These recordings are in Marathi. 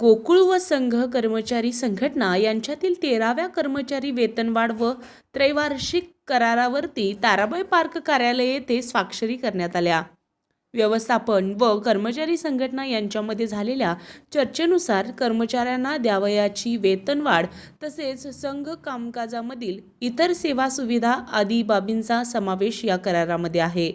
गोकुळ व संघ कर्मचारी संघटना यांच्यातील तेराव्या कर्मचारी वेतनवाढ व त्रैवार्षिक करारावरती ताराबाई पार्क कार्यालय येथे स्वाक्षरी करण्यात आल्या. व्यवस्थापन व कर्मचारी संघटना यांच्यामध्ये झालेल्या चर्चेनुसार कर्मचाऱ्यांना द्यावयाची वेतनवाढ तसेच संघ कामकाजामधील इतर सेवा सुविधा आदी बाबींचा समावेश या करारामध्ये आहे.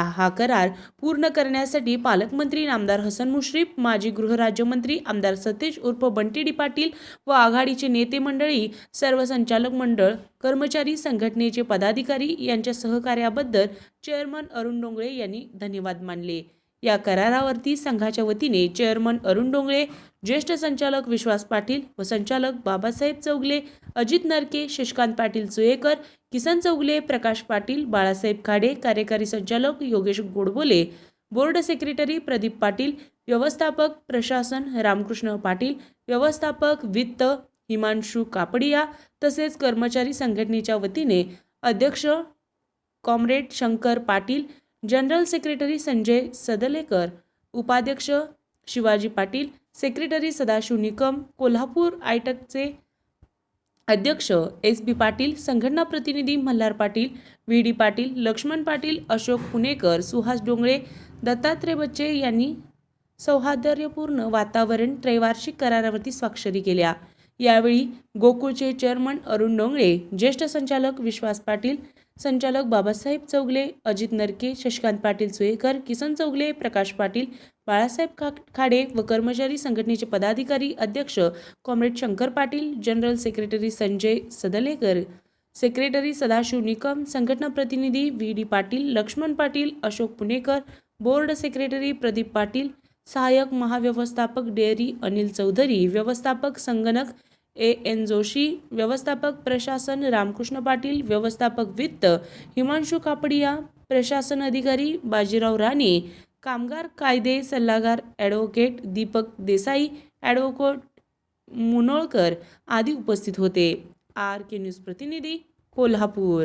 हा करार पूर्ण करण्यासाठी पालकमंत्री नामदार हसन मुश्रीफ माजी गृहराज्यमंत्री आमदार सतेज उर्फ बंटी डी पाटील व आघाडीचे नेते मंडळी सर्व संचालक मंडळ कर्मचारी संघटनेचे पदाधिकारी यांच्या सहकार्याबद्दल चेअरमन अरुण डोंगळे यांनी धन्यवाद मानले. या करारावरती संघाच्या वतीने चेअरमन अरुण डोंगळे ज्येष्ठ संचालक विश्वास पाटील व संचालक बाबासाहेब चौगले अजित नरके शशिकांत पाटील सुयेकर किसन चौगले प्रकाश पाटील बाळासाहेब खाडे कार्यकारी संचालक योगेश गोडबोले बोर्ड सेक्रेटरी प्रदीप पाटील व्यवस्थापक प्रशासन रामकृष्ण पाटील व्यवस्थापक वित्त हिमांशू कापडिया तसेच कर्मचारी संघटनेच्या वतीने अध्यक्ष comrade Shankar Patil general secretary Sanjay Sadlekar उपाध्यक्ष शिवाजी पाटील सेक्रेटरी सदाशिव निकम कोल्हापूर आयटकचे अध्यक्ष एस बी पाटील संघटना प्रतिनिधी मल्हार पाटील व्ही डी पाटील लक्ष्मण पाटील अशोक पुणेकर सुहास डोंगळे दत्तात्रय बच्चे यांनी सौहार्दपूर्ण वातावरण त्रैवार्षिक करारावरती स्वाक्षरी केल्या. यावेळी गोकुळचे चेअरमन अरुण डोंगळे ज्येष्ठ संचालक विश्वास पाटील संचालक बाबासाहेब चौगले अजित नरके शशिकांत पाटील सुयेकर किसन चौगले प्रकाश पाटील बाळासाहेब खा खाडे व कर्मचारी संघटनेचे पदाधिकारी अध्यक्ष comrade Shankar Patil general secretary Sanjay Sadlekar secretary Sadashiv Nikam संघटना प्रतिनिधी V D Patil Laxman Patil Ashok Punekar board secretary Pradeep Patil सहाय्यक महाव्यवस्थापक डेअरी अनिल चौधरी व्यवस्थापक संगणक ए एन जोशी व्यवस्थापक प्रशासन रामकृष्ण पाटील व्यवस्थापक वित्त हिमांशू कापडिया प्रशासन अधिकारी बाजीराव राणे कामगार कायदे सल्लागार ॲडव्होकेट दीपक देसाई ॲडव्होकेट मुनोळकर आदी उपस्थित होते. आर के न्यूज प्रतिनिधी कोल्हापूर.